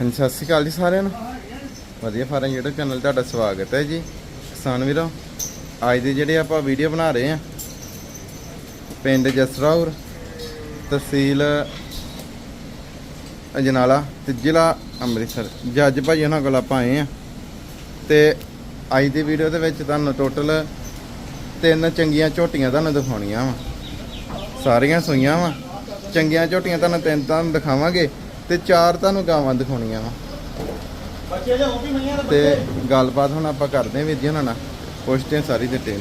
ਹਾਂਜੀ, ਸਤਿ ਸ਼੍ਰੀ ਅਕਾਲ ਜੀ ਸਾਰਿਆਂ ਨੂੰ। ਵਧੀਆ ਫਾਰਮ YouTube ਚੈਨਲ ਤੁਹਾਡਾ ਸਵਾਗਤ ਹੈ ਜੀ। ਕਿਸਾਨ ਵੀਰੋ, ਅੱਜ ਦੀ ਜਿਹੜੀ ਆਪਾਂ ਵੀਡੀਓ ਬਣਾ ਰਹੇ ਆ ਪਿੰਡ ਜਸਰਾਉਰ, ਤਹਿਸੀਲ ਅਜਨਾਲਾ ਤੇ ਜ਼ਿਲ੍ਹਾ ਅੰਮ੍ਰਿਤਸਰ। ਜੱਜ ਭਾਈ ਉਹਨਾਂ ਕੋਲ ਆਪਾਂ ਆਏ ਆ ਤੇ ਅੱਜ ਦੀ ਵੀਡੀਓ ਦੇ ਵਿੱਚ ਤੁਹਾਨੂੰ ਟੋਟਲ ਤਿੰਨ ਚੰਗੀਆਂ ਝੋਟੀਆਂ ਤੁਹਾਨੂੰ ਦਿਖਾਉਣੀਆਂ ਵਾ। ਸਾਰੀਆਂ ਸੂਈਆਂ ਵਾ। ਚੰਗੀਆਂ ਝੋਟੀਆਂ ਤੁਹਾਨੂੰ ਤਿੰਨ ਤੁਹਾਨੂੰ ਦਿਖਾਵਾਂਗੇ। ਤੇ ਚਾਰ ਤੁਹਾਨੂੰ ਗਾਵਾਂ ਦਿਖਾਉਣੀਆਂ ਵਾ। ਬੱਚੇ ਜੇ ਉਹ ਵੀ ਮਈਆਂ ਦੇ ਤੇ ਗੱਲਬਾਤ ਹੁਣ ਆਪਾਂ ਕਰਦੇ ਹਾਂ ਵੀਰ ਜੀ ਉਹਨਾਂ ਨਾਲ। ਪੁੱਛਦੇ ਹਾਂ ਸਾਰੀ ਡਿਟੇਲ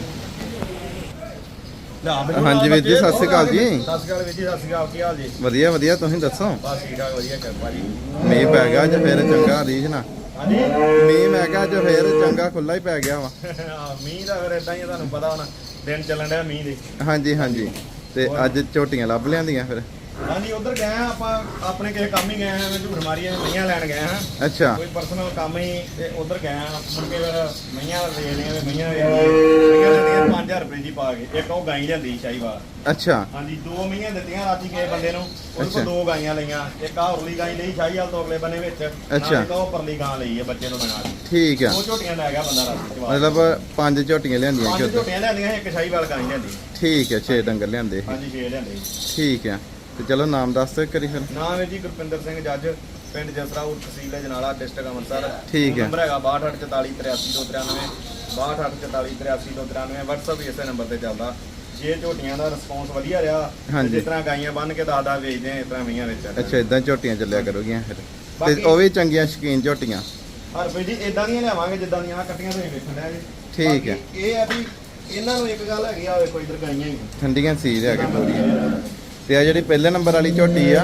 ਹਾਂਜੀ ਵੀਰ ਜੀ, ਸਤਿ ਸ਼੍ਰੀ ਅਕਾਲ ਜੀ। ਸਤਿ ਸ਼੍ਰੀ ਅਕਾਲ ਵੀਰ ਜੀ ਸਤਿ ਸ਼੍ਰੀ ਅਕਾਲ ਕੀ ਹਾਲ ਜੀ? ਵਧੀਆ ਵਧੀਆ ਤੁਸੀਂ ਦੱਸੋ? ਬਸ ਠੀਕ ਠਾਕ ਵਧੀਆ ਕਿਰਪਾ ਜੀ। ਮੀਂਹ ਪੈ ਗਿਆ ਅੱਜ ਫੇਰ ਚੰਗਾ ਰੀਝ ਨਾ ਹਾਂਜੀ? ਮੀਂਹ ਮੈਂ ਕਿਹਾ ਅੱਜ ਫੇਰ ਚੰਗਾ ਖੁੱਲਾ ਹੀ ਪੈ ਗਿਆ ਵਾ। ਮੀਂਹ ਦਾ ਫਿਰ ਇਦਾਂ ਹੀ ਤੁਹਾਨੂੰ ਪਤਾ ਹੁਣ ਦਿਨ ਚੱਲਣ ਡਿਆ ਮੀਂਹ ਦੇ। ਹਾਂਜੀ ਹਾਂਜੀ। ਤੇ ਅੱਜ ਝੋਟੀਆਂ ਲੱਭ ਲਿਆਂਦੀਆਂ ਫਿਰ। ਹਾਂਜੀ ਉਧਰ ਗਏ ਆ ਆਪਾਂ ਆਪਣੇ ਕਿਸੇ ਕੰਮ ਹੀ ਗਏ ਆ ਮੈਂ ਝੂਠ ਮਾਰੀ ਮਈਆਂ ਲੈਣ ਗਏ ਆ ਅੱਛਾ। ਕੋਈ ਪਰਸਨਲ ਕੰਮ ਹੀ ਤੇ ਉਧਰ ਗਏ ਆ ਮੁੜ ਕੇ ਫਿਰ ਮਈਆਂ ਵੇਚ ਲਈਆਂ ਤੇ ਮਈਆਂ ਵੇਚ ਲਈਆਂ ਮਈਆਂ ਲੈਂਦੀਆਂ 5000 ਰੁਪਏ ਦੀ ਪਾ ਕੇ ਇੱਕ ਉਹ ਗਾਈ ਲਿਆਂਦੀ ਸ਼ਾਹੀਵਾਲ ਅੱਛਾ। ਹਾਂਜੀ ਦੋ ਮਹੀਨੇ ਦਿੱਤੀਆਂ ਰਾਤੀ ਕਿਸੇ ਬੰਦੇ ਨੂੰ ਉਹਦੇ। ਕੋਲ ਦੋ ਗਾਈਆਂ ਲਈਆਂ ਇੱਕ ਆ ਉਰਲੀ ਗਾਈ ਲਈ ਸ਼ਾਹੀਵਾਲ ਤੋਂ ਅਗਲੇ ਬੰਨੇ ਵਿੱਚ ਅੱਛਾ। ਇੱਕ ਉਹ ਪਰਲੀ ਗਾਂ ਲਈ ਹੈ ਬੱਚੇ ਤੋਂ ਬਣਾ ਕੇ। ਠੀਕ ਆ। ਦੋ ਝੋਟੀਆਂ ਲੈ ਗਿਆ ਬੰਦਾ ਰਾਤੀ ਮਤਲਬ ਪੰਜ ਝੋਟੀਆਂ ਲਿਆਂਦੀਆਂ ਪੰਜ ਝੋਟੀਆਂ ਲੈਂਦੀਆਂ ਇੱਕ ਸ਼ਾਹੀਵਾਲ ਗਾਈ ਲੈਂਦੀ ਠੀਕ ਆ ਛੇ ਡੰਗਰ ਲਿਆਂਦੇ। ਹਾਂਜੀ ਛੇ ਲੈਂਦੇ ਠੀਕ ਆ। ਤੇ ਚਲੋ ਨਾਮ ਦੱਸ ਦਿਓ ਕਰੀ ਫਿਰ। ਨਾਮ ਹੈ ਜੀ ਗੁਰਪਿੰਦਰ ਸਿੰਘ ਜੱਜ ਪਿੰਡ ਜਸਰਾਉਰ ਤਹਿਸੀਲ ਜਨਾਲਾ ਡਿਸਟ੍ਰਿਕਟ ਅੰਮ੍ਰਿਤਸਰ। ਠੀਕ ਹੈ। ਨੰਬਰ ਹੈਗਾ 6284383293 6284383293 WhatsApp ਵੀ ਇਸੇ ਨੰਬਰ ਤੇ ਚੱਲਦਾ। ਜੇ ਝੋਟੀਆਂ ਦਾ ਰਿਸਪੌਂਸ ਵਧੀਆ ਰਿਹਾ। ਜਿਸ ਤਰ੍ਹਾਂ ਗਾਈਆਂ ਬੰਨ ਕੇ ਦਾਦਾ ਵੇਚਦੇ ਆ ਇਸ ਤਰ੍ਹਾਂ ਮੀਆਂ ਵਿੱਚ ਅੱਛਾ ਇਦਾਂ ਝੋਟੀਆਂ ਚੱਲਿਆ ਕਰੋਗੀਆਂ ਫਿਰ। ਤੇ ਉਹ ਵੀ ਚੰਗੀਆਂ ਸ਼ਕੀਨ ਝੋਟੀਆਂ। ਹਰ ਕੋਈ ਜੀ ਇਦਾਂ ਦੀਆਂ ਲਿਆਵਾਂਗੇ ਜਿੱਦਾਂ ਦੀਆਂ ਆਹ ਕੱਟੀਆਂ ਤੁਸੀਂ ਵੇਖਣ ਡਿਆ ਜੀ। ਠੀਕ ਹੈ। ਇਹ ਆ ਵੀ ਇਹਨਾਂ ਨੂੰ ਇੱਕ ਗੱਲ ਹੈਗੀ ਆ ਵੇਖੋ ਇਧਰ ਗਾਈਆਂ ਹੀ ਠੰਡੀਆਂ ਸੀਲ ਹੈਗੇ ਪੂਰੀਆਂ। ਤੇ ਆ ਜਿਹੜੀ ਪਹਿਲੇ ਨੰਬਰ ਵਾਲੀ ਝੋਟੀ ਆ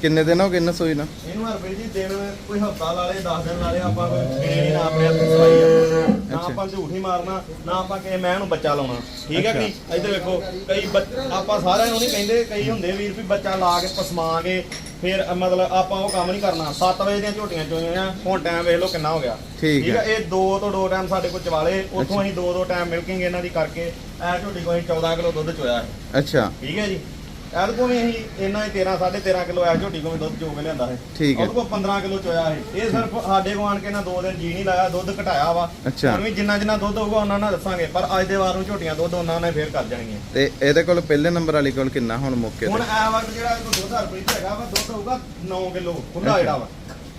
ਕਿੰਨੇ ਦਿਨ ਹੋ ਗਏ ਨਾ ਸੂਈ ਨਾ? ਇਹਨੂੰ ਹਰ ਕੋਈ ਜੀ ਦਿਨ ਕੋਈ ਹਫਤਾ ਲਾ ਲੇ 10 ਦਿਨ ਲਾ ਲੇ ਆਪਾਂ ਕੋਈ ਫੇਰ ਹੀ ਨਾ ਆਪਣੇ ਹੱਥ ਸਵਾਈ ਆ। ਨਾ ਅੱਛਾ। ਆਪਾਂ ਝੂਠ ਹੀ ਮਾਰਨਾ ਨਾ ਆਪਾਂ ਕਿਸੇ ਮੈਂ ਨੂੰ ਬੱਚਾ ਲਾਉਣਾ। ਠੀਕ ਹੈ ਕਿ ਨਹੀਂ? ਇੱਧਰ ਵੇਖੋ ਕਈ ਬੱਚ- ਆਪਾਂ ਸਾਰਿਆਂ ਨੂੰ ਨਹੀਂ ਕਹਿੰਦੇ ਕਈ ਹੁੰਦੇ ਵੀਰ ਵੀ ਬੱਚਾ ਲਾ ਕੇ ਪਸਮਾ ਕੇ ਫਿਰ ਮਤਲਬ ਆਪਾਂ ਉਹ ਕੰਮ ਨਹੀਂ ਕਰਨਾ। 7 ਵਜੇ ਦੀਆਂ ਝੋਟੀਆਂ ਚੋਈਆਂ ਹੁਣ ਟਾਈਮ ਵੇਖ ਲਓ ਕਿੰਨਾ ਹੋ ਗਿਆ। ਠੀਕ ਹੈ। ਇਹ ਦੋ ਤੋਂ ਦੋ ਟਾਈਮ ਸਾਡੇ ਕੋਲ ਚਵਾਲੇ ਉੱਥੋਂ ਅਸੀਂ ਦੋ ਦੋ ਟਾਈਮ ਮਿਲਕਿੰਗ ਇਹਨਾਂ ਦੀ ਕਰਕੇ ਐ ਝੋਟੀ ਕੋਈ 14 ਕਿਲੋ ਦੁੱਧ ਚੋਇਆ। ਹੈ ਅੱਛਾ। ਠੀਕ ਹੈ ਜੀ? ਕੋਲ ਵੀ ਅਸੀਂ ਇੰਨਾ ਹੀ 13 13.5 ਕਿਲੋ ਐ ਝੋਟੀ ਕੋਲ ਵੀ ਦੁੱਧ ਚੋ ਕੇ ਲਿਆਂਦਾ ਹੈ ਠੀਕ ਹੈ। ਉਹਦੇ ਕੋਲ 15 ਕਿਲੋ ਚੋਇਆ ਹੈ ਇਹ ਸਿਰਫ ਸਾਡੇ ਕੋਲ ਆਣ ਕੇ ਨਾ ਦੋ ਦਿਨ ਜੀ ਨਹੀਂ ਲਾਇਆ ਦੁੱਧ ਘਟਾਇਆ ਵਾ। ਅੱਛਾ। ਹੁਣ ਵੀ ਜਿੰਨਾ ਜਿੰਨਾ ਦੁੱਧ ਹੋਊਗਾ ਉਹਨਾਂ ਨਾਲ ਦੱਸਾਂਗੇ। ਪਰ ਅੱਜ ਦੇ ਵਾਰ ਨੂੰ ਝੋਟੀਆਂ ਦੁੱਧ ਉਹਨਾਂ ਨੇ ਫੇਰ ਕਰ ਜਾਣਗੀਆਂ ਤੇ ਇਹਦੇ ਕੋਲ ਪਹਿਲੇ ਨੰਬਰ ਵਾਲੀ ਕੋਲ ਕਿੰਨਾ ਹੁਣ ਮੌਕੇ ਹੁਣ ਤੇ ਐ ਵਕਤ ਜਿਹੜਾ ਇਹ ਕੋਲ ਦੁੱਧ ਹਰਪ੍ਰੀਤ ਹੈਗਾ ਵਾ ਦੁੱਧ ਹੋਊਗਾ 9 ਕਿਲੋ ਖੁੱਲਾ ਅੱਛਾ। ਜਿਹੜਾ ਵਾ।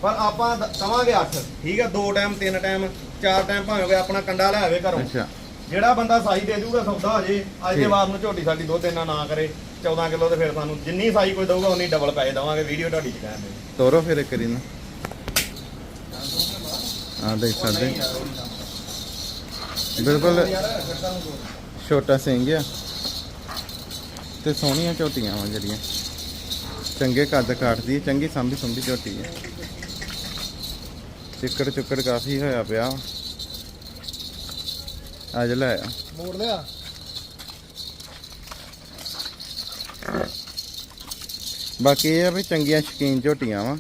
ਪਰ ਆਪਾਂ ਦ- ਕਵਾਂਗੇ 8 ਠੀਕ ਹੈ ਦੋ ਟਾਈਮ ਤਿੰਨ ਟਾਈਮ ਚਾਰ ਟਾਈਮ ਭਾਵੇਂ ਆਪਣਾ ਕੰਡਾ ਲੈ ਆਵੇ ਘਰੋਂ। ਅੱਛਾ। ਜਿਹੜਾ ਬੰਦਾ ਸਾਈ ਦੇ ਦੂਗਾ ਸੌਦਾ ਹੋ ਜੇ। ਅੱਜ ਦੇ ਠੀਕ। ਵਾਰ ਨੂੰ ਝੋਟੀ ਸਾਡੀ ਦੁੱਧ ਇੰਨਾ ਨਾ ਕਰੇ। 14 ਕਿਲੋ ਤੇ ਫਿਰ ਸਾਨੂੰ ਜਿੰਨੀ ਸਾਈ ਕੋਈ ਦਊਗਾ ਉਨੀ ਡਬਲ ਪੈਸੇ ਦਵਾਂਗੇ ਵੀਡੀਓ ਤੁਹਾਡੀ ਚ ਕਹਿੰਦੇ ਤੋਰੋ ਫਿਰ ਇੱਕ ਵਾਰੀ ਨਾ। ਆ ਦੇਖ ਸਕਦੇ ਬਿਲਕੁਲ ਛੋਟਾ ਸਿੰਘ ਆ। ਤੇ ਸੋਹਣੀਆਂ ਝੋਟੀਆਂ ਵਾ ਜਿਹੜੀਆਂ। ਚੰਗੇ ਕੱਦ ਕਾਟਦੀ ਹੈ ਚੰਗੀ ਸੰਭੀ ਸੰਭੀ ਝੋਟੀ ਹੈ ਚਿੱਕੜ ਚੁੱਕੜ ਕਾਫੀ ਹੋਇਆ ਪਿਆ ਅੱਜ ਲੈ ਆ। ਮੋੜ ਲਿਆ। ਬਾਕੀ ਇਹ ਆ ਵੀ ਚੰਗੀਆਂ ਸ਼ਕੀਨ ਝੋਟੀਆਂ ਵਾ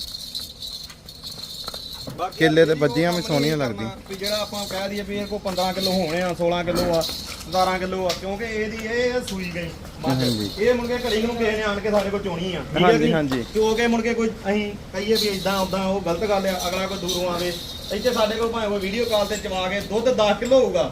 ਕੇਲੇ ਤੇ ਬੱਜੀਆਂ ਵੀ ਸੋਹਣੀਆਂ ਲੱਗਦੀਆਂ। ਵੀ ਜਿਹੜਾ ਆਪਾਂ ਕਹਿ ਦਈਏ ਵੀ ਇਹ ਕੋ 15 ਕਿਲੋ ਹੋਣੇ ਆ 16 ਕਿਲੋ ਆ 17 ਕਿਲੋ ਆ ਕਿਉਂਕਿ ਇਹਦੀ ਇਹ ਸੂਈ ਗਈ ਮੱਝ। ਹਾਂਜੀ। ਇਹ ਮੁੜ ਕੇ ਘੜੀ ਨੂੰ ਕਿਸੇ ਨੇ ਆਣ ਕੇ ਸਾਡੇ ਕੋਲ ਚੋਣੀ ਆ ਠੀਕ ਹੈ ਹਾਂਜੀ, ਕਿ ਹਾਂਜੀ। ਕਿਉਂਕਿ ਮੁੜ ਕੇ ਕੋਈ ਅਸੀਂ ਕਹੀਏ ਵੀ ਇਦਾਂ ਉਦਾਂ ਉਹ ਗਲਤ ਗੱਲ ਆ ਅਗਲਾ ਕੋਈ ਦੂਰੋਂ ਆਵੇ ਇੱਥੇ ਸਾਡੇ ਕੋਲ ਭਾਵੇਂ ਕੋਈ ਵੀਡੀਓ ਕਾਲ ਤੇ ਚਵਾ ਕੇ ਦੁੱਧ 10 ਕਿਲੋ ਹੋਊਗਾ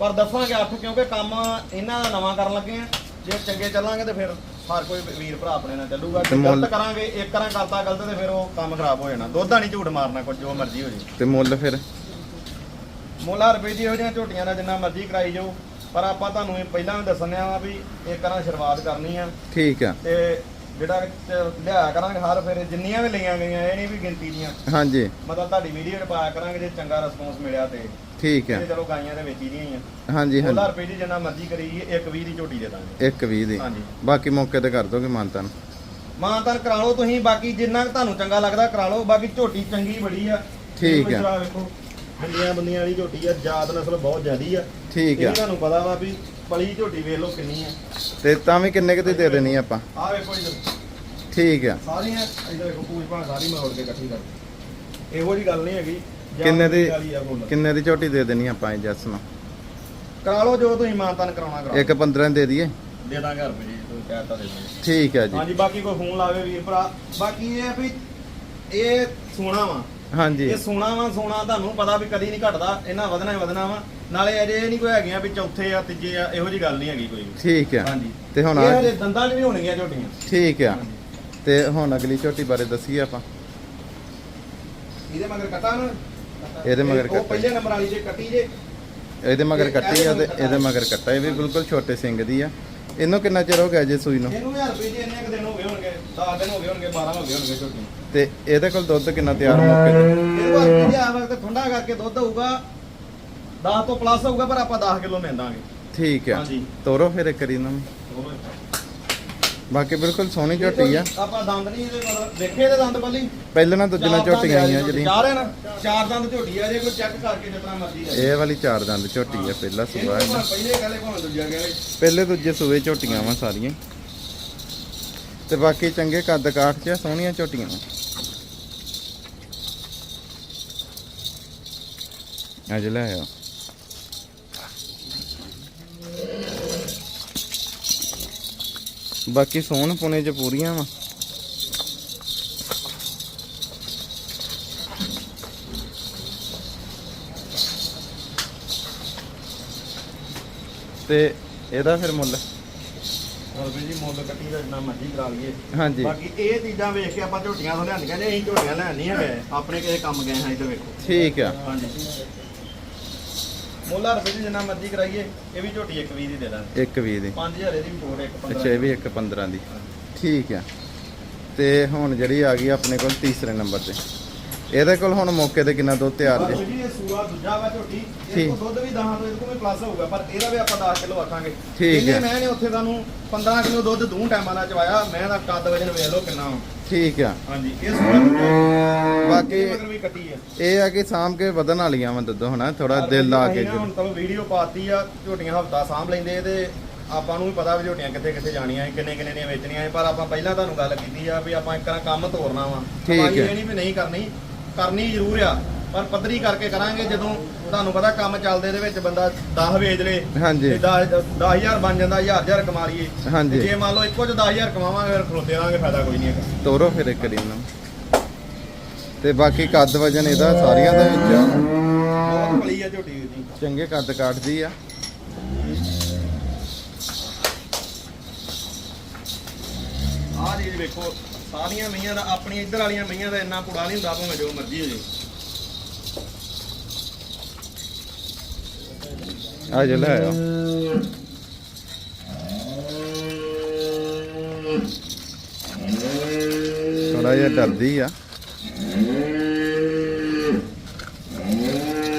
ਪਰ ਦੱਸਾਂਗੇ 8 ਕਿਉਂਕਿ ਕੰਮ ਇਹਨਾਂ ਦਾ ਨਵਾਂ ਕਰਨ ਲੱਗੇ ਆ ਜੇ ਚੰਗੇ ਚੱਲਾਂਗੇ ਤੇ ਫਿਰ ਹਰ ਕੋਈ ਵੀਰ ਭਰਾ ਆਪਣੇ ਨਾਲ ਚੱਲੂਗਾ। ਤੇ ਮੁੱਲ- ਗਲਤ ਕਰਾਂਗੇ ਇੱਕ ਕਰਾਂ ਕਰਤਾ ਗਲਤ ਤੇ ਫਿਰ ਉਹ ਕੰਮ ਖਰਾਬ ਹੋ ਜਾਣਾ। ਦੁੱਧ ਦਾ ਨਹੀਂ ਝੂਠ ਮਾਰਨਾ ਕੁਝ ਜੋ ਮਰਜ਼ੀ ਹੋ ਜੇ। ਤੇ ਮੁੱਲ ਫਿਰ? ਮੁੱਲਾ ਰੁਪਏ ਦੀ ਇਹੋ ਜਿਹੀਆਂ ਝੋਟੀਆਂ ਦਾ ਜਿੰਨਾ ਮਰਜ਼ੀ ਕਰਾਈ ਜਾਓ। ਪਰ ਆਪਾਂ ਤੁਹਾਨੂੰ ਇਹ ਪਹਿਲਾਂ ਵੀ ਦੱਸਣਿਆ ਵਾ ਵੀ ਇੱਕ ਤਰ੍ਹਾਂ ਸ਼ੁਰੂਆਤ ਕਰਨੀ ਆ। ਠੀਕ ਆ। ਤੇ ਜਿਹੜਾ ਲਿਆਇਆ ਕਰਾਂਗੇ ਹਰ ਫਿਰ ਜਿੰਨੀਆਂ ਵੀ ਲਈਆਂ ਗਈਆਂ ਇਹ ਨਹੀਂ ਵੀ ਗਿਣਤੀ ਦੀਆਂ। ਹਾਂਜੀ। ਮਤਲਬ ਤੁਹਾਡੀ ਵੀਡੀਓ ਪਾਇਆ ਕਰਾਂਗੇ ਜੇ ਚੰਗਾ ਰਿਸਪੌਂਸ ਮਿਲਿਆ ਤੇ। ਠੀਕ ਇਹ ਚਲੋ ਗਾਈਆਂ ਦੇ ਵੇਚੀ ਦੀਆਂ ਹੀ ਆ। ਹਾਂਜੀ ਹਾਂਜੀ। ਰੁਪਏ ਦੀ ਜਿੰਨਾ ਮਰਜ਼ੀ ਕਰੀ ਇੱਕ 20 ਦੀ ਝੋਟੀ ਦੇ ਦਾਂਗੇ। ਇੱਕ 20 ਦੀ। ਹਾਂਜੀ। ਬਾਕੀ ਮੌਕੇ ਤੇ ਕਰ ਦੋਗੇ ਮਾਨਤਨ। ਮਾਨਤਾਨ ਕਰਾ ਲਓ ਤੁਸੀਂ ਬਾਕੀ ਜਿੰਨਾ ਤੁਹਾਨੂੰ ਚੰਗਾ ਲੱਗਦਾ ਕਰਾ ਲਓ ਬਾਕੀ ਝੋਟੀ ਚੰਗੀ ਬੜੀ ਆ। ਠੀਕ ਵੇਖੋ ਬੰਦੀਆਂ ਬੰਦੀਆਂ ਵਾਲੀ ਝੋਟੀ ਆ ਜਾਤ ਨਸਲ ਬਹੁਤ ਜ਼ਿਆਦੀ ਆ। ਠੀਕ ਇਹ ਆ ਤੁਹਾਨੂੰ ਪਤਾ ਵਾ ਵੀ ਪਲੀ ਝੋਟੀ ਵੇਖ ਲਓ ਕਿੰਨੀ ਆ ਤੇ ਤਾਂ ਵੀ ਕਿੰਨੇ ਕੁ ਦੀ ਦੇ ਦੇਣੀ ਆਪਾਂ? ਆ ਵੇਖੋ ਇਧਰ ਠੀਕ ਆ। ਸਾਰੀਆਂ ਇਧਰ ਵੇਖੋ ਪੂਜ ਭਾਂ ਸਾਰੀ ਮੋੜ ਕੇ ਇਕੱਠੀ ਕਰ ਇਹੋ ਜੀ ਗੱਲ ਨਹੀਂ ਹੈਗੀ। ਕਿੰਨੇ ਦੀ। ਕਿੰਨੇ ਦੀ ਝੋਟੀ ਦੇ ਦੇਣੀ ਆਪਾਂ ਜੱਸ ਨੂੰ? ਕਰਾ ਲਓ ਜੋ ਤੁਸੀਂ ਮਾਨਤਨ ਕਰਾਉਣਾ ਕਰਾਓ ਇੱਕ 15 ਦੇ ਦਈਏ। ਦੇ ਦਾਂਗੇ ਰੁਪਏ ਜੀ ਤੁਸੀਂ ਕਹਿਤਾ ਦੇ ਦਾਂਗੇ ਠੀਕ ਆ ਜੀ। ਹਾਂਜੀ ਬਾਕੀ ਕੋਈ ਫੋਨ ਲਾਵੇ ਵੀਰ ਭਰਾ। ਬਾਕੀ ਇਹ ਵੀ ਇਹ ਸੋਨਾ ਵਾ। ਹਾਂਜੀ। ਇਹ ਸੋਨਾ ਵਾ ਸੋਨਾ ਤੁਹਾਨੂੰ ਪਤਾ ਵੀ ਕਦੀ ਨਹੀਂ ਘਟਦਾ। ਇਹਨਾਂ ਵਧਣਾ ਹੀ ਵਧਣਾ ਵਾ। ਨਾਲੇ ਅਜੇ ਇਹ ਨਹੀਂ ਕੋਈ ਹੈਗੀਆਂ ਵੀ ਚੌਥੇ ਆ ਤੀਜੇ ਆ ਇਹੋ ਜੀ ਗੱਲ ਨਹੀਂ ਹੈਗੀ ਕੋਈ ਵੀ। ਠੀਕ ਆ। ਹਾਂਜੀ। ਤੇ ਹੁਣ ਇਹ ਆ- ਹਜੇ ਦੰਦਾਂ 'ਚ ਵੀ ਹੋਣਗੀਆਂ ਝੋਟੀਆਂ। ਠੀਕ ਆ। ਤੇ ਹੁਣ ਅਗਲੀ ਝੋਟੀ ਬਾਰੇ ਦੱਸੀਏ ਆਪਾਂ। ਇਹਦੇ ਮਗਰ ਕਟਾ ਨਾ ਇਹਦੇ ਮਗਰ ਉਹ ਕੱਟਾ। ਪਹਿਲੇ ਨੰਬਰ ਵਾਲੀ ਜੇ ਕੱਟੀ ਜੇ। ਇਹਦੇ ਮਗਰ ਕੱਟੀ ਆ ਤੇ ਇਹਦੇ ਮਗਰ ਕੱਟਾ। ਇਹ ਵੀ ਬਿਲਕੁਲ ਛੋਟੇ ਸਿੰਘ ਦੀ ਆ। ਇਹਨੂੰ ਕਿੰਨਾ ਚਿਰ ਹੋ ਗਿਆ ਜੇ ਸੂਈ ਨੂੰ? ਇਹਨੂੰ 1000 ਰੁਪਏ ਜੀ ਇੰਨੇ ਕੁ ਦਿਨ ਹੋ ਗਏ ਹੋਣਗੇ। 10 ਦਿਨ ਹੋ ਗਏ ਹੋਣਗੇ 12 ਹੋ ਗਏ ਹੋਣਗੇ ਝੋਟੀ ਨੂੰ। ਤੇ ਇਹਦੇ ਕੋਲ ਦੁੱਧ ਕਿੰਨਾ ਤਿਆਰ ਮੌਕੇ ਤੇ ਇਹਦੇ ਵਾਸਤੇ ਜੀ ਆ ਵਕਤ ਠੰਡਾ ਕਰਕੇ ਦੁੱਧ ਹੋਊਗਾ। 10 ਤੋਂ ਪਲੱਸ ਹੋਊਗਾ ਪਰ ਆਪਾਂ 10 ਕਿਲੋ ਮਿਲ ਦਾਂਗੇ ਠੀਕ ਆ। ਹਾਂਜੀ। ਤੋਰੋ ਫਿਰ ਇੱਕ ਵਾਰੀ ਇਹਨਾਂ ਨੂੰ। ਬਾਕੀ ਬਿਲਕੁਲ ਸੋਹਣੀ ਝੋਟੀ ਆ। ਆਪਾਂ ਦੰਦ ਨਹੀਂ ਇਹਦੇ ਮਤਲਬ ਦੇਖੇ ਇਹਦੇ ਦੰਦ ਬੱਲੀ ਪਹਿਲਾਂ ਨਾ ਦੂਜੀਆਂ ਝੋਟੀਆਂ ਆਈਆਂ ਜਿਹੜੀਆਂ। ਚਾਰ ਹੈ ਨਾ? ਚਾਰ ਦੰਦ ਝੋਟੀ ਆ ਜੇ ਕੋਈ ਚੈੱਕ ਕਰਕੇ ਜਿਤਨਾ ਮਰਜ਼ੀ ਲੈ ਇਹ ਵਾਲੀ ਚਾਰ ਦੰਦ ਝੋਟੀ ਆ ਪਹਿਲਾ ਸੂਆ ਇਹਨੂੰ ਇਹਦਾ। ਭਾਵੇਂ ਪਹਿਲੇ ਕਹਿੰਦੇ ਭਾਵੇਂ ਦੂਜਾ ਕਹਿੰਦੇ ਪਹਿਲੇ ਦੂਜੇ ਸੂਏ ਝੋਟੀਆਂ ਵਾ ਸਾਰੀਆਂ। ਤੇ ਬਾਕੀ ਚੰਗੇ ਕੱਦ ਕਾਠ ਚ ਆ, ਸੋਹਣੀਆਂ ਝੋਟੀਆਂ ਵਾ। ਅੱਜ ਲੈ ਆਓ ਬਾਕੀ ਸੋਹਣ ਪੁਣੇ ਚ ਪੂਰੀਆਂ ਵਾ। ਤੇ ਇਹਦਾ ਫਿਰ ਮੁੱਲ? ਹੋਰ ਵੀ ਜੀ ਮੁੱਲ ਕੱਟੀ ਦਾ ਜਿੰਨਾ ਮਰਜ਼ੀ ਕਰਾ ਲਈਏ। ਹਾਂਜੀ। ਬਾਕੀ ਇਹ ਚੀਜ਼ਾਂ ਵੇਖ ਕੇ ਆਪਾਂ ਝੋਟੀਆਂ ਤੋਂ ਲਿਆਂਦੀਆਂ ਨੇ ਅਸੀਂ ਝੋਟੀਆਂ ਲੈਣ ਨਹੀਂ ਹੈਗੇ ਆਪਣੇ ਕਿਸੇ ਕੰਮ ਗਏ ਹਾਂ ਇੱਧਰ ਵੇਖੋ। ਠੀਕ ਆ। ਹਾਂਜੀ। ਮੁੱਲਾ ਰੁਪਏ ਦੀ ਜਿੰਨਾ ਮਰਜ਼ੀ ਕਰਾਈਏ ਇਹ ਵੀ ਝੋਟੀ ਇੱਕ ਵੀਹ ਦੀ ਦੇ ਦਾਂਗੇ। ਇੱਕ ਵੀਹ ਦੀ। 5000 ਇਹਦੀ ਵੀ ਛੋਟ ਇੱਕ 15 ਅੱਛਾ ਇਹ ਵੀ ਇੱਕ 15 ਦੀ। ਠੀਕ ਆ। ਤੇ ਹੁਣ ਜਿਹੜੀ ਆ ਗਈ ਆਪਣੇ ਕੋਲ ਤੀਸਰੇ ਨੰਬਰ ਤੇ। ਇਹਦੇ ਕੋਲ ਹੁਣ ਮੌਕੇ ਤੇ ਕਿੰਨਾ ਦੁੱਧ ਤਿਆਰ ਜੇ ਜੀ ਇਹ ਸੂਆ ਦੂਜਾ ਵਾ ਝੋਟੀ ਠੀਕ। ਇਹ ਦੁੱਧ ਵੀ 10 ਤੋਂ ਇਹਦੇ ਕੋਲ ਪਲੱਸ ਹੋਊਗਾ ਪਰ ਇਹਦਾ ਵੀ ਆਪਾਂ 10 ਕਿਲੋ ਆਖਾਂਗੇ ਠੀਕ ਇਹਨੇ ਹੈ। ਮੈਂ ਨੇ ਉੱਥੇ ਤੁਹਾਨੂੰ 15 ਕਿਲੋ ਦੁੱਧ ਦੂੰ ਟਾਈਮਾਂ ਦਾ ਚਵਾਇਆ ਮੈਂ ਦਾ ਕੱਦ ਵਜਨ ਵੇਖ ਲਓ ਕਿੰਨਾ ਵਾ। ਠੀਕ ਆ ਹਾਂਜੀ ਇਹ ਸੂਆ ਬਾਕੀ ਇਹ ਕਿ ਸਾਂਭ ਕੇ ਵਧਣ ਵਾਲੀਆਂ ਵਾ ਦੁੱਧ ਹਨਾ ਥੋੜਾ ਦਿਲ ਲਾ ਕੇ ਹੁਣ ਤਾਂ ਵੀਡੀਓ ਪਾਤੀ ਆ ਝੋਟੀਆਂ ਹਫਤਾ ਸਾਂਭ ਲੈਂਦੇ ਤੇ ਆਪਾਂ ਨੂੰ ਵੀ ਪਤਾ ਵੀ ਝੋਟੀਆਂ ਕਿੱਥੇ ਕਿੱਥੇ ਜਾਣੀਆਂ ਕਿੰਨੇ ਕਿੰਨੇ ਦੀਆਂ ਵੇਚਣੀਆਂ ਪਰ ਆਪਾਂ ਪਹਿਲਾਂ ਤੁਹਾਨੂੰ ਗੱਲ ਕੀਤੀ ਆ ਵੀ ਆਪਾਂ ਇੱਕ ਤਰ੍ਹਾਂ ਕੰਮ ਤੋਰਨਾ ਵਾ ਠੀਕ ਹੈ। ਇਹ ਨਹੀਂ ਵੀ ਨਹੀਂ ਕਰਨੀ ਕਰਨੀ ਜ਼ਰੂਰ ਆ ਪਰ ਪੱਧਰੀ ਕਰਕੇ ਕਰਾਂਗੇ ਜਦੋਂ ਤੁਹਾਨੂੰ ਪਤਾ ਕੰਮ ਚੱਲਦੇ ਦੇ ਵਿੱਚ ਬੰਦਾ 10 ਵੇਚ ਲੇ ਹਾਂਜੀ। 10000 ਬਣ ਜਾਂਦਾ 1000 ਕਮਾ ਲਈਏ ਹਾਂਜੀ। ਜੇ ਮੰਨ ਲਓ ਇੱਕੋ ਚ 10000 ਕਮਾਵਾਂਗੇ ਫਿਰ ਖਲੋਤੇ ਰਾਂਗੇ ਫਾਇਦਾ ਕੋਈ ਨਹੀਂ ਹੈਗਾ ਤੋਰੋ ਫਿਰ ਇੱਕ ਵਾਰੀ ਇਹਨਾਂ ਨੂੰ ਤੇ ਬਾਕੀ ਕੱਦ ਵਜਨ ਇਹਦਾ ਸਾਰੀਆਂ ਦੇ ਵਿੱਚ ਆ। ਬਹੁਤ ਭਲੀ ਆ ਝੋਟੀ ਦੀ ਚੰਗੇ ਕੱਦ ਕਾਠ ਦੀ ਆ ਚੀਜ਼ ਵੇਖੋ ਸਾਰੀਆਂ ਮਈਆਂ ਦਾ ਆਪਣੀ ਇੱਧਰ ਵਾਲੀਆਂ ਮਈਆਂ ਦਾ ਇੰਨਾ ਪੁੜਾ ਨਹੀਂ ਹੁੰਦਾ, ਭਾਵੇਂ ਜੋ ਮਰਜ਼ੀ ਹੋ ਜੇ। ਆ ਜੇ ਲੈ ਆਓ ਥੋੜਾ ਜਿਹਾ ਡਰਦੀ ਆ।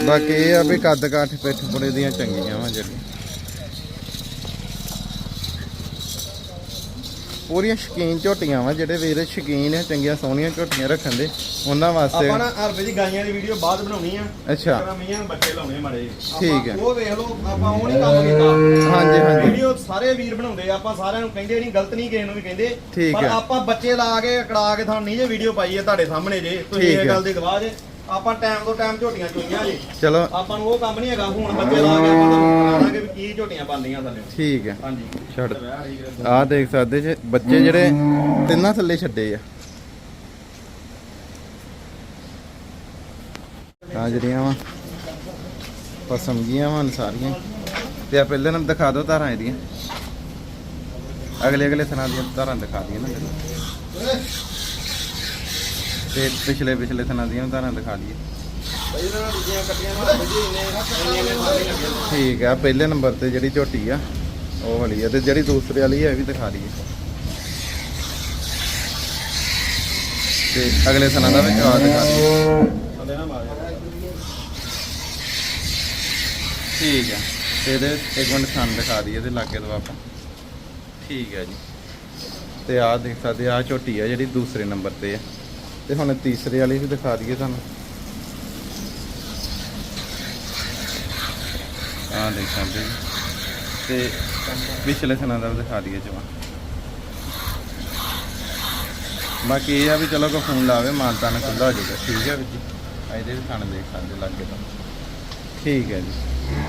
ਬਾਕੀ ਇਹ ਆ ਵੀ ਕੱਦ ਕਾਠ ਪਿੱਠ ਪੁੜੇ ਦੀਆਂ ਚੰਗੀਆਂ ਵਾ ਜਿਹੜੀ ਪੂਰੀਆਂ ਸ਼ਕੀਨ ਝੋਟੀਆਂ ਵਾ ਜਿਹੜੇ ਵੀਰ ਸ਼ਕੀਨ ਆ ਚੰਗੀਆਂ ਸੋਹਣੀਆਂ ਝੋਟੀਆਂ ਰੱਖਣ ਦੇ ਉਹਨਾਂ ਵਾਸਤੇ ਆਪਾਂ ਨਾ ਹਰਵੇ ਦੀ ਗਾਈਆਂ ਦੀ ਵੀਡੀਓ ਬਾਅਦ ਬਣਾਉਣੀ ਆ ਅੱਛਾ ਨੂੰ ਬੱਚੇ ਲਾਉਣੇ ਮਾੜੇ ਠੀਕ ਹੈ। ਉਹ ਵੇਖ ਲਓ ਆਪਾਂ ਉਹ ਨਹੀਂ ਕੰਮ ਕੀਤਾ ਹਾਂਜੀ, ਹਾਂਜੀ। ਵੀਡੀਓ ਸਾਰੇ ਵੀਰ ਬਣਾਉਂਦੇ ਆ, ਆਪਾਂ ਸਾਰਿਆਂ ਨੂੰ ਕਹਿੰਦੇ ਨਹੀਂ ਗਲਤ ਨਹੀਂ ਕਿਸੇ ਨੂੰ ਵੀ ਕਹਿੰਦੇ ਪਰ ਹੈ। ਆਪਾਂ ਬੱਚੇ ਲਾ ਕੇ ਅਕੜਾ ਕੇ ਤੁਹਾਨੂੰ ਨਹੀਂ ਜੇ ਵੀਡੀਓ ਪਾਈ ਹੈ ਤੁਹਾਡੇ ਸਾਹਮਣੇ ਜੇ ਤੁਸੀਂ ਇਹ ਹੈ। ਗੱਲ ਦੀ ਗਵਾਹ ਜੇ ਆਪਾਂ ਟਾਈਮ ਤੋਂ ਟਾਈਮ ਝੋਟੀਆਂ ਚੋਈਆਂ ਜੇ। ਚਲੋ। ਆਪਾਂ ਨੂੰ ਉਹ ਕੰਮ ਨਹੀਂ ਹੈਗਾ ਹੁਣ ਬੱਚੇ ਲਾ ਕੇ ਆਪਾਂ ਤੁਹਾਨੂੰ ਕਰਾਵਾਂਗੇ ਵੀ ਕੀ ਝੋਟੀਆਂ ਪਾਉਂਦੀਆਂ ਥੱਲੇ। ਠੀਕ ਹੈ। ਹਾਂਜੀ। ਛੱਡ। ਆਹ ਦੇਖ ਸਕਦੇ ਜੇ ਬੱਚੇ ਜਿਹੜੇ ਤਿੰਨਾਂ ਥੱਲੇ ਛੱਡੇ ਆ। ਆ ਜਿਹੜੀਆਂ ਵਾ ਪਸਮ ਗੀਆਂ ਵਾ ਸਾਰੀਆਂ। ਤੇ ਆ ਪਹਿਲੇ ਨੰਬਰ ਦਿਖਾ ਦਿਓ ਧਾਰਾਂ ਇਹਦੀਆਂ। ਅਗਲੇ ਅਗਲੇ ਥਣਾ ਦੀਆਂ ਧਾਰਾਂ ਦਿਖਾ ਦਈਏ ਨਾ। ਤੇ ਪਿਛਲੇ ਪਿਛਲੇ ਥਣਾ ਦੀਆਂ ਧਾਰਾਂ ਦਿਖਾ ਲਈਏ। ਠੀਕ ਆ, ਪਹਿਲੇ ਨੰਬਰ ਤੇ ਜਿਹੜੀ ਝੋਟੀ ਆ, ਉਹ ਵਾਲੀ ਆ ਤੇ ਜਿਹੜੀ ਦੂਸਰੇ ਵਾਲੀ ਆ, ਇਹ ਵੀ ਦਿਖਾ ਦਈਏ ਤੇ ਅਗਲੇ ਥਣਾ ਦਾ ਵੀ ਜਵਾਬ ਦਿਖਾ ਦਈਏ ਠੀਕ ਆ, ਤੇ ਇਹਦੇ ਇੱਕ ਮਿੰਟ ਥਣ ਦਿਖਾ ਦਈਏ ਤੇ ਲਾਗੇ ਤੋਂ ਆਪਾਂ। ਠੀਕ ਆ ਜੀ। ਤੇ ਆਹ ਦੇਖ ਸਕਦੇ ਆ ਝੋਟੀ ਆ ਜਿਹੜੀ ਦੂਸਰੇ ਨੰਬਰ ਤੇ ਆ। ਤੇ ਹੁਣ ਤੀਸਰੇ ਵਾਲੀ ਵੀ ਦਿਖਾ ਦਈਏ ਤੁਹਾਨੂੰ। ਆਹ ਦੇਖ ਸਕਦੇ ਤੇ ਪਿਛਲੇ ਥਣਾ ਦਾ ਦਿਖਾ ਦਈਏ ਜਮਾ। ਬਾਕੀ ਇਹ ਆ ਵੀ ਚਲੋ ਕੋ ਫੋਨ ਲਾਵੇ ਮਾਨਤਾ ਨਾਲ ਖੁੱਲਾ ਹੋ ਜਾਊਗਾ। ਠੀਕ ਹੈ ਵੀਰ ਜੀ। ਇਹਦੇ ਵੀ ਥਣ ਦੇਖ ਸਕਦੇ, ਲਾਗੇ ਤੋਂ। ਠੀਕ ਹੈ ਜੀ।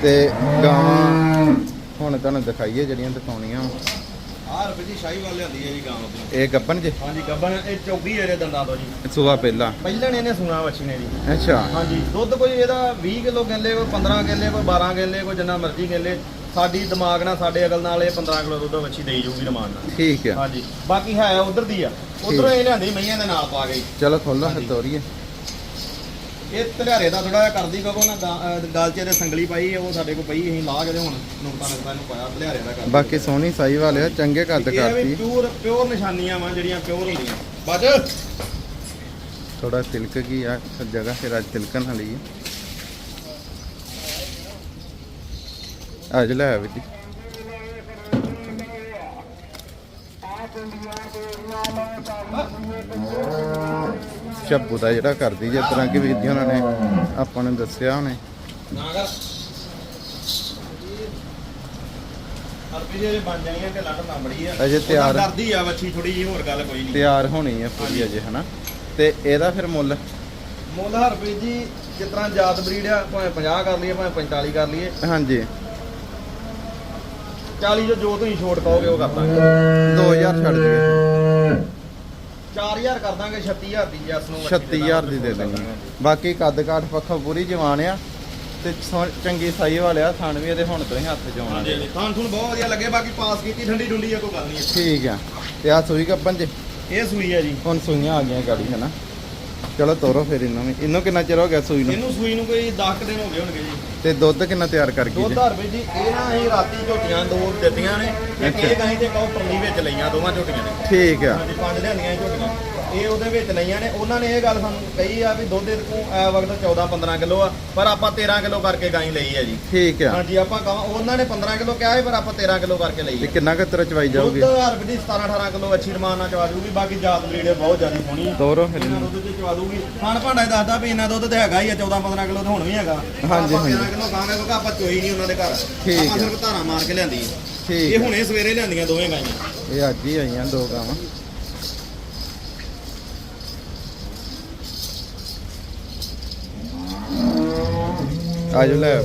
ਤੇ ਗਾਵਾਂ ਹੁਣ ਤੁਹਾਨੂੰ ਦਿਖਾਈਏ ਜਿਹੜੀਆਂ ਦਿਖਾਉਣੀਆਂ। ਰੁਪਏ ਦੀ ਸ਼ਾਹੀ ਵਾਲ ਲਿਆਂਦੀ ਹੈ ਜੀ ਗਾਂ ਦੀ ਇਹ ਗੱਪਨ ਜੇ? ਹਾਂਜੀ ਗੱਬਨ ਇਹ ਚੌਗੀ ਇਹਦੇ ਦੰਦਾਂ ਤੋਂ ਜੀ। ਸੂਆ ਪਹਿਲਾ? ਪਹਿਲਾਂ ਨੇ ਇਹਨੇ ਸੁਣਾ ਵੱਛੀ ਨੇ ਜੀ। ਅੱਛਾ। ਹਾਂਜੀ ਦੁੱਧ ਕੋਈ ਇਹਦਾ 20 ਕਿਲੋ ਕਹਿੰਦੇ ਕੋਈ 15 ਕਹਿੰਦੇ ਕੋਈ 12 ਕਹਿੰਦੇ ਕੋਈ ਜਿੰਨਾ ਮਰਜ਼ੀ ਕਹਿੰਦੇ ਸਾਡੀ ਦਿਮਾਗ ਨਾਲ ਸਾਡੇ ਅਗਲ ਨਾਲ ਇਹ 15 ਕਿਲੋ ਦੁੱਧ ਵੱਛੀ ਦੇਈ ਜਾਊਗੀ ਰਮਾਨ ਨਾਲ। ਠੀਕ ਆ ਹਾਂਜੀ ਬਾਕੀ ਹੈ ਉਧਰ ਦੀ ਆ। ਉਧਰੋਂ ਇਹ ਲਿਆਂਦੀ ਮਈਆਂ ਦੇ ਨਾਲ ਪਾ ਗਈ ਚਲੋ ਖੋਲੋ ਹਾਂਜੀ। ਇਹ ਧਲਿਆਰੇ ਦਾ ਥੋੜਾ ਜਿਹਾ ਕਰਦੀ ਕਿਉਂਕਿ ਉਹਨਾਂ ਗਾ- ਅਹ ਗਲ 'ਚ ਇਹਦੇ ਸੰਗਲੀ ਪਾਈ ਹੈ, ਉਹ ਸਾਡੇ ਕੋਲ ਪਈ ਅਸੀਂ ਲਾ ਕੇ ਤੇ ਹੁਣ ਨੋਟਾਂ ਨੋਟਾਂ ਇਹਨੂੰ ਪਾਇਆ ਧਲਿਆਰੇ ਦਾ ਕਰਦੀ। ਬਾਕੀ ਸੋਹਣੀ ਸਾਈ ਵਾਲੇ ਆ ਚੰਗੇ ਕੱਦ ਇਹ ਵੀ ਕਰਤੀ। ਪਿਓਰ ਪਿਓਰ ਨਿਸ਼ਾਨੀਆਂ ਵਾ ਜਿਹੜੀਆਂ ਪਿਓਰ ਹੁੰਦੀਆਂ। ਬੱਜ ਥੋੜਾ ਤਿਲਕ ਗਈ ਆ ਜਗ੍ਹਾ ਫਿਰ ਅੱਜ ਤਿਲਕਣ ਵਾਲੀ ਹੈ ਅੱਜ ਲੈ ਆ ਜੀ। ਸ਼ੱਬੂ ਦਾ ਜਿਹੜਾ ਕਰਦੀ ਜਿਸ ਤਰ੍ਹਾਂ ਕਿ ਵੀਰ ਜੀ ਉਹਨਾਂ ਨੇ ਆਪਾਂ ਨੂੰ ਦੱਸਿਆ ਉਹਨੇ। ਜੇ ਅਜੇ ਤਿਆਰ- ਡਰਦੀ ਆ ਵੱਛੀ ਥੋੜੀ ਜੀ ਹੋਰ ਗੱਲ ਕੋਈ ਨਹੀਂ। ਤਿਆਰ ਹੋਣੀ ਹੈ ਪੂਰੀ ਅਜੇ ਹਨਾ? ਤੇ ਇਹਦਾ ਫਿਰ ਮੁੱਲ? ਮੁੱਲ ਹਰਪ੍ਰੀਤ ਜੀ ਜਿਸ ਤਰ੍ਹਾਂ ਜਾਤ ਬਰੀਡ ਆ ਭਾਵੇਂ 50 ਕਰ ਲਈਏ ਭਾਵੇਂ 45 ਕਰ ਲਈਏ। ਹਾਂਜੀ। 40 ਜੋ ਜੋ ਤੁਸੀਂ ਛੋਟ ਕਹੋਗੇ ਉਹ ਕਰ ਦਾਂਗੇ। 2000 ਛੱਡ ਦਈਏ। 4000 ਕਰ ਦਾਂਗੇ 36000 ਦੀ ਜਸ ਨੂੰ ਵੱਛੀ 36000 ਦੀ ਦੇ ਦੇਣੀ ਬਾਕੀ ਕੱਦ ਕਾਠ ਪੱਖੋਂ ਪੂਰੀ ਜਵਾਨ ਆ ਤੇ ਚੰਗੀ ਸਾਈ ਵਾਲਿਆ ਥਣ ਵੀ ਇਹਦੇ ਹੁਣ ਤੋਂ ਹੀ ਹੱਥ 'ਚ ਆਉਣਾ ਹਾਂਜੀ ਹਾਂਜੀ। ਤੁਹਾਨੂੰ ਬਹੁਤ ਵਧੀਆ ਲੱਗੇ ਬਾਕੀ ਪਾਸ ਕੀਤੀ ਠੰਡੀ ਠੰਡੀ ਆ ਕੋਈ ਗੱਲ ਨਹੀਂ। ਠੀਕ ਆ। ਤੇ ਆ ਸੂਈ ਕੱਪਨ ਚ ਇਹ ਸੂਈ ਆ ਜੀ। ਹੁਣ ਸੂਈਆਂ ਆ ਗਈਆਂ ਗਾੜੀ ਹੈ ਨਾ ਚਲੋ ਤੋਰੋ ਫਿਰ ਇਹਨੂੰ ਵੀ ਇਹਨੂੰ ਕਿੰਨਾ ਚਿਰ ਹੋ ਗਿਆ ਸੂਈ ਨੂੰ? ਇਹਨੂੰ ਸੂਈ ਨੂੰ ਕੋਈ 10 ਕੁ ਦਿਨ ਹੋ ਗਏ ਹੋਣਗੇ ਜੀ। ਤੇ ਦੁੱਧ ਕਿੰਨਾ ਤਿਆਰ ਕਰ ਗਈ ਦੋ ਜੀ? ਧਾਰ ਜੀ। ਇਹ ਨਾ ਅਸੀਂ ਰਾਤੀ ਝੋਟੀਆਂ ਦੋ ਦਿੱਤੀਆਂ ਨੇ। ਇੱਕ ਅੱਛਾ। ਇਹ ਗਾਂ ਤੇ ਕਹੋ ਪਰਲੀ ਵਿੱਚ ਲਈਆਂ ਦੋਵਾਂ ਝੋਟੀਆਂ ਨੇ। ਠੀਕ ਆ। ਹਾਂਜੀ ਪੰਜ ਲਿਆਂਦੀਆਂ ਇਹ ਝੋਟੀਆਂ। ਇਹ ਉਹਦੇ ਵਿੱਚ ਲਈਆਂ ਨੇ। ਉਹਨਾਂ ਨੇ ਇਹ ਗੱਲ ਸਾਨੂੰ ਕਹੀ ਆ ਵੀ ਦੁੱਧ ਇਹਦੇ ਕੋਲ ਆ ਵਕਤ 14 15 ਕਿਲੋ ਆ ਪਰ ਆਪਾਂ 13 ਕਿਲੋ ਕਰਕੇ ਗਾਂ ਲਈ ਹੈ ਜੀ। ਠੀਕ ਆ। ਹਾਂਜੀ ਆਪਾਂ ਕਹਾਂ ਉਹਨਾਂ ਨੇ 15 ਕਿਲੋ ਕਿਹਾ ਸੀ ਪਰ ਆਪਾਂ 13 ਕਿਲੋ ਕਰਕੇ ਲਈ ਤੇ ਹੈ ਕਿੰਨਾ ਕੁ ਤੇਰਾ ਚਵਾਈ ਦੁੱਧ ਜਾਊਗੀ ਹਰਬ ਦੀ 17 18 ਕਿਲੋ ਅੱਛੀ ਰਮਾਨ ਨਾਲ ਚਵਾ ਦੂਗੀ ਬਾਕੀ ਜਾਤ ਬਰੀਡ ਬਹੁਤ ਜ਼ਿਆਦਾ ਸੋਹਣੀ ਆ। ਫਿਰ। ਇਹਨਾਂ ਇਹਨੂੰ ਦੁੱਧ ਚ ਚਵਾ ਦੂਗੀ। ਖਾਣ ਭਾਂਡਾ ਹੀ ਦੱਸਦਾ ਵੀ ਇੰਨਾ ਦੁੱਧ ਤੇ ਹੈਗਾ ਹੀ ਆ 14 15 ਕਿਲੋ ਤੇ ਹੁਣ ਵੀ ਹੈਗਾ। ਹਾਂਜੀ, ਆਪਾਂ ਹਾਂਜੀ। 13 ਕਿਲੋ ਖਾਂਗੇ ਕਿਉਂਕਿ ਆਪਾਂ ਚੋਈ ਨਹੀਂ ਉਹਨਾਂ ਦੇ ਘਰ। ਠੀਕ ਆਪਾਂ। ਸਿਰਫ ਧਾਰਾ ਮਾਰ ਕੇ ਲਿਆਂਦੀ। ਠੀਕ ਇਹ ਆ। ਹੁਣੇ ਸਵੇਰੇ ਲਿਆਂਦੀਆਂ ਦੋਵੇਂ ਗਾਈਆਂ। ਇਹ ਅੱਜ ਹੀ ਆਈਆਂ ਦੋ ਗਾਵਾਂ। ਆਜੋ ਲੈ ਆਓ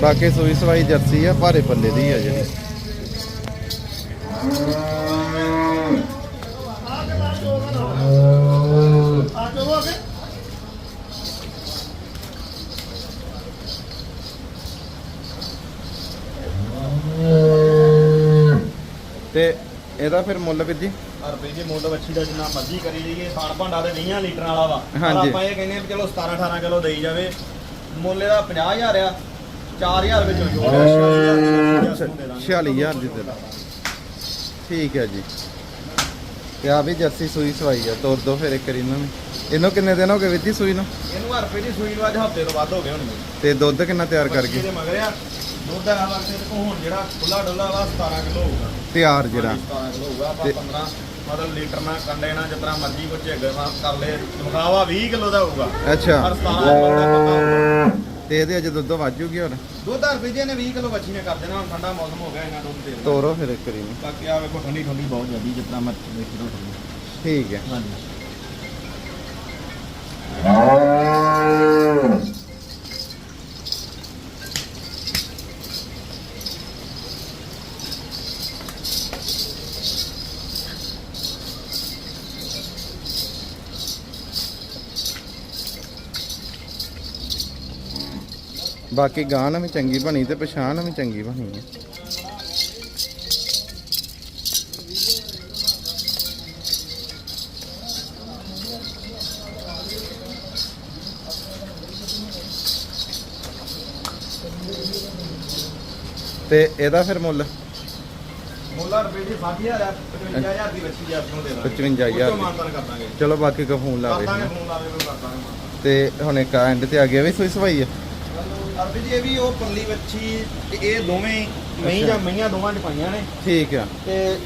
ਬਾਕੀ ਸੂਈ ਸਵਾਈ ਜਰਸੀ ਆ ਭਾਰੇ ਪੱਲੇ ਦੀ ਆ ਜਿਹੜੀ। ਤੇ ਇਹਦਾ ਫਿਰ ਮੁੱਲ ਵੀਰ ਜੀ? ਰੁਪਏ ਦੀ ਮੁੱਲ ਵੱਛੀ ਦਾ ਜਿੰਨਾ ਮਰਜ਼ੀ ਕਰੀ ਜਾਈਏ ਖਾਣ ਭਾਂਡਾ ਤੇ 20 ਲੀਟਰ ਵਾਲਾ ਵਾ। ਪਰ ਹਾਂਜੀ। ਆਪਾਂ ਇਹ ਕਹਿੰਦੇ ਆ ਵੀ ਚਲੋ 17 18 ਕਿਲੋ ਦੇਈ ਜਾਵੇ। ਮੁੱਲ ਇਹਦਾ 50000 ਆ। 4000 ਵਿੱਚ ਜੋੜ 46000 ਦੀ ਦੇ ਦਾਂ। ਠੀਕ ਹੈ ਜੀ। ਤੇ ਆ ਵੀ ਜਰਸੀ ਸੂਈ ਸਵਾਈ ਆ ਤੋਰ ਦੋ ਫਿਰ ਇੱਕ ਵਾਰੀ ਇਹਨਾਂ ਨੂੰ। ਇਹਨੂੰ ਕਿੰਨੇ ਦਿਨ ਹੋ ਗਏ ਵੀਰ ਜੀ ਸੂਈ ਨੂੰ? ਇਹਨੂੰ ਰੁਪਏ ਦੀ ਸੂਈ ਨੂੰ ਅੱਜ ਹਫ਼ਤੇ ਤੋਂ ਵੱਧ ਹੋ ਗਏ ਹੋਣਗੇ। ਤੇ ਦੁੱਧ ਕਿੰਨਾ ਤਿਆਰ ਕਰ ਗਏ ਦੇ ਮਗਰ ਆ। ਦੁੱਧ ਦਾ ਵਕਤ ਤੇ ਹੁਣ ਜਿਹੜਾ ਖੁੱਲਾ ਡੁੱਲਾ ਵਾ 17 ਕਿਲੋ ਹੋਊਗਾ। ਤਿਆਰ ਜਿਹੜਾ। 17 ਕਿਲੋ ਹੋਊਗਾ ਆਪਾਂ ਤੇ- 15 ਮਤਲਬ ਲੀਟਰ ਨਾਲ ਕੰਡੇ ਨਾਲ ਜਿਤਨਾ ਮਰਜ਼ੀ ਕੋ ਝੇਗ ਨਾਲ ਕਰ ਲੈ ਮੁਕਾਵਾ 20 ਕਿਲੋ ਦਾ ਹੋਊਗਾ। ਅੱਛਾ। ਪਰ 17 ਕਿਲੋ ਦਾ ਹੋਊਗਾ। ਤੇ ਇਹਦੇ ਅਜੇ ਦੁੱਧ ਵਾਜੂਗੀ ਹੁਣ ਦੁੱਧ ਰੁਪਏ ਜੀ ਨੇ 20 ਕਿਲੋ ਬੱਚੀ ਨੇ ਕਰ ਦੇਣਾ ਹੁਣ ਠੰਡਾ ਮੌਸਮ ਹੋ ਗਿਆ ਇਹਨਾਂ ਦੁੱਧ ਦੇ ਦੇਣਾ। ਤੋਰੋ ਫਿਰ ਇੱਕ ਬਾਕੀ ਆ ਵੇਖੋ ਠੰਡੀ ਠੰਡੀ ਬਹੁਤ ਜ਼ਿਆਦੀ ਜਿਤਨਾ ਮਰਜ਼ੀ ਵੇਖ ਲਓ ਠੰਡੀ। ਠੀਕ ਹੈ। ਹਾਂਜੀ। ਬਾਕੀ ਗਾਂ ਵੀ ਚੰਗੀ ਬਣੀ ਤੇ ਪਛਾਣ ਵੀ ਚੰਗੀ ਬਣੀ ਹੈ ਤੇ ਇਹਦਾ ਫਿਰ ਮੁੱਲ? ਮੁੱਲਾ ਰੁਪਏ ਦੀ 60000 ਆ 55000 ਦੀ ਬੱਚੀ ਆ ਨੂੰ ਦੇ ਦਾਂਗੇ 55,000 ਉਹ ਤੋਂ ਮਾਨਤਾਨ ਕਰ ਦਾਂਗੇ ਚਲੋ ਬਾਕੀ ਕੋ ਫੋਨ ਕਰ ਲਾਵੇ ਦਾਂਗੇ ਫੋਨ ਲਾਵੇ ਕੋਈ ਕਰ ਦਾਂਗੇ ਮਾਨਤਾਨ। ਤੇ ਹੁਣ ਇੱਕ ਐਂਡ ਤੇ ਆ ਗਿਆ ਵੀ ਸੂਈ ਸਵਾਈ ਹੈ ਅਰਬੀ ਜੀ ਇਹ ਵੀ ਉਹ ਪਰਲੀ ਵੱਛੀ ਤੇ ਇਹ ਦੋਵੇਂ ਮਹੀਂ ਜਾਂ ਮਈਆਂ ਦੋਵਾਂ ਚ ਪਾਈਆਂ ਨੇ। ਠੀਕ ਆ। ਤੇ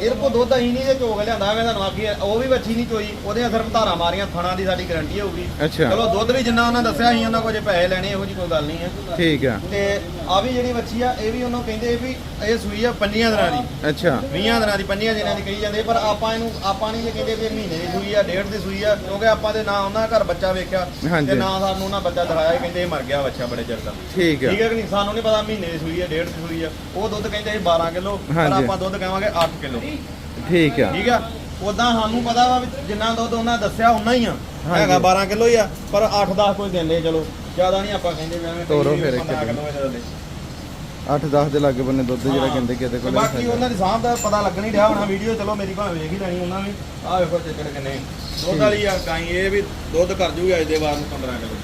ਇਹਦੇ ਕੋ ਦੁੱਧ ਅਸੀਂ ਨਹੀਂ ਜੇ ਚੋਗ ਲਿਆਂਦਾ ਮੈਂ ਤੁਹਾਨੂੰ ਆਖੀ ਉਹ ਵੀ ਵੱਛੀ ਨਹੀਂ ਚੋਈ ਉਹਦੇ ਸਿਰਫ ਧਾਰਾਂ ਮਾਰੀਆਂ ਥਣਾ ਦੀ ਸਾਡੀ ਗਾਰੰਟੀ ਹੋਊਗੀ। ਅੱਛਾ। ਚਲੋ ਦੁੱਧ ਵੀ ਜਿੰਨਾ ਉਹਨਾਂ ਦੱਸਿਆ ਸੀ ਉਹਨਾਂ ਕੋਲ ਜੇ ਪੈਸੇ ਲੈਣੇ ਇਹੋ ਜੀ ਕੋਈ ਗੱਲ ਨਹੀਂ ਹੈ। ਠੀਕ ਆ। ਤੇ ਆ ਵੀ ਜਿਹੜੀ ਵੱਛੀ ਆ ਇਹ ਵੀ ਉਹਨੂੰ ਕਹਿੰਦੇ ਵੀ ਇਹ ਸੂਈ ਆ ਪੰਜੀਆਂ ਦਿਨਾਂ ਦੀ। ਅੱਛਾ। 20 ਦਿਨਾਂ ਦੀ ਪੰਜੀਆਂ ਦਿਨਾਂ ਦੀ ਕਹੀ ਜਾਂਦੇ ਪਰ ਆਪਾਂ ਇਹਨੂੰ ਆਪਾਂ ਨਹੀਂ ਜੇ ਕਹਿੰਦੇ ਵੀ ਇਹ ਮਹੀਨੇ ਦੀ ਸੂਈ ਆ ਡੇਢ ਦੀ ਸੂਈ ਆ ਕਿਉਂਕਿ ਆਪਾਂ ਦੇ ਨਾ ਉਹਨਾਂ ਘਰ ਬੱਚਾ ਵੇਖਿਆ ਹਾਂਜੀ। ਤੇ ਨਾ ਸਾਨੂੰ ਉਹਨਾਂ ਬੱਚਾ ਦਿਖਾਇਆ ਕਹਿੰਦੇ ਇਹ ਮਰ ਗਿਆ ਬੱਚਾ ਬੜੇ ਚਿਰ ਦਾ। ਠੀਕ ਆ। ਠੀਕ ਹੈ ਕਿ ਨਹੀਂ? ਸਾਨੂੰ ਨਹੀਂ ਪਤਾ ਮਹੀਨੇ ਦੀ ਸੂਈ ਆ ਡੇਢ ਦੀ ਸੂਈ ਆ। ਉਹ ਦੁੱਧ ਕਹਿੰਦੇ ਸੀ 12 ਕਿਲੋ ਪਰ ਹਾਂਜੀ। ਆਪਾਂ ਦੁੱਧ ਕਹਾਂਗੇ 8 ਕਿਲੋ। ਠੀਕ ਆ। ਠੀਕ ਆ। ਉਦਾਂ ਸਾਨੂੰ ਪਤਾ ਵਾ ਵੀ ਜਿੰਨਾ ਦੁੱਧ ਉਹਨਾਂ ਦੱਸਿਆ ਉਨਾ ਹੀ ਆ। ਹਾਂਜੀ। ਹੈਗਾ 12 ਕਿਲੋ ਹੀ ਆ ਪਰ 8-10 ਕੋਈ ਦਿੰਦੇ ਚਲੋ ਜ਼ਿਆਦਾ ਨਹੀਂ ਆਪਾਂ ਕਹਿੰਦੇ ਵੀ ਐਵੇਂ ਤੋਰੋ ਫਿਰ ਇੱਕ 15 ਦਿਨ। ਕਿਲੋ ਇਹਦੇ ਦਿੰਦੇ। 8-10 ਦੇ ਲਾਗੇ ਬੰਨੇ ਦੁੱਧ ਜਿਹੜਾ ਹਾਂ। ਕਹਿੰਦੇ ਕਿਤੇ ਕੋਲ ਬਾਕੀ ਉਹਨਾਂ ਦੀ ਸਾਂਭ ਦਾ ਪਤਾ ਲੱਗ ਨਹੀਂ ਰਿਹਾ ਹੋਣਾ ਵੀਡੀਓ ਚਲੋ ਮੇਰੀ ਭਾਵੇਂ ਵੇਖ ਹੀ ਲੈਣੀ ਉਹਨਾਂ ਵੀ ਆਹ ਵੇਖੋ ਚੱਕੜ ਕਿੰਨੇ। ਦੁੱਧ ਵਾਲੀ ਆ ਗਾਈ ਇਹ ਵੀ ਦੁੱਧ ਕਰ ਜੂਗੀ ਅੱਜ ਦੇ ਵਾਰ ਨੂੰ 15 ਕਿਲੋ।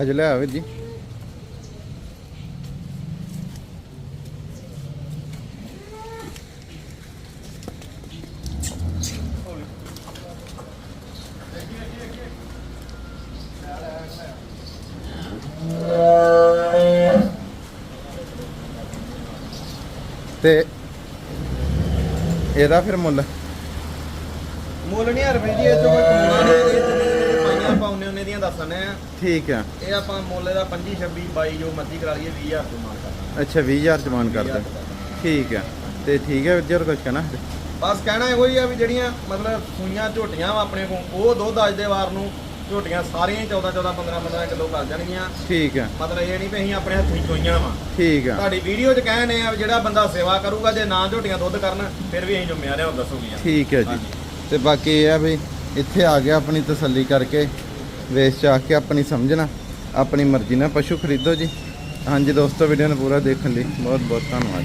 ਅੱਜ ਲੈ ਆਵੇ ਜੀ। ਤੇ ਇਹਦਾ ਫਿਰ ਮੁੱਲ? ਮੁੱਲ ਨਹੀਂ ਰੁਪਏ ਜੀ, ਇਹ ਤੋਂ ਕੋਈ ਠੀਕ ਆ। ਇਹ ਆਪਾਂ ਮੁੱਲ ਦਾ 25 26 22 ਜੋ ਮਰਜ਼ੀ ਕਰਾ ਲਈਏ 20000 ਤੋਂ ਮਾਰ ਕਰਦਾ ਅੱਛਾ 20000 ਚ ਮਾਨ ਕਰਦੇ ਠੀਕ ਆ। ਤੇ ਠੀਕ ਹੈ ਵੀਰ ਕੁਝ ਕਹਿਣਾ? ਬਸ ਕਹਿਣਾ ਇਹੋ ਹੀ ਆ ਵੀ ਜਿਹੜੀਆਂ ਮਤਲਬ ਸੂਈਆਂ ਝੋਟੀਆਂ ਵਾ ਆਪਣੇ ਕੋਲ ਉਹ ਦੁੱਧ ਅੱਜ ਦੇ ਵਾਰ ਨੂੰ ਝੋਟੀਆਂ ਸਾਰੀਆਂ ਹੀ 14 14 15 15 ਕਿਲੋ ਕਰ ਜਾਣਗੀਆਂ। ਠੀਕ ਆ। ਮਤਲਬ ਇਹ ਨਹੀਂ ਵੀ ਅਸੀਂ ਆਪਣੇ ਹੱਥੀਂ ਚੋਈਆਂ ਵਾ। ਠੀਕ ਆ। ਤੁਹਾਡੀ ਵੀਡੀਓ 'ਚ ਕਹਿੰਦੇ ਆ ਜਿਹੜਾ ਬੰਦਾ ਸੇਵਾ ਕਰੂਗਾ ਜੇ ਨਾ ਝੋਟੀਆਂ ਦੁੱਧ ਕਰਨ ਫਿਰ ਵੀ ਅਸੀਂ ਜ਼ਿੰਮੇਵਾਰ ਆ ਉਹ ਦੱਸੂਗੀਆਂ। ਠੀਕ ਹੈ ਜੀ। ਤੇ ਬਾਕੀ ਇਹ ਆ ਵੀ ਇੱਥੇ ਆ ਗਿਆ ਆਪਣੀ ਤਸੱਲੀ ਕਰਕੇ। ਵੇਚ ਆ ਕੇ ਆਪਣੀ ਸਮਝਣਾ ਆਪਣੀ ਮਰਜ਼ੀ ਨਾਲ ਪਸ਼ੂ ਖਰੀਦੋ ਜੀ। ਹਾਂਜੀ ਦੋਸਤੋ ਵੀਡੀਓ ਨੂੰ ਪੂਰਾ ਦੇਖਣ ਲਈ ਬਹੁਤ ਬਹੁਤ ਧੰਨਵਾਦ।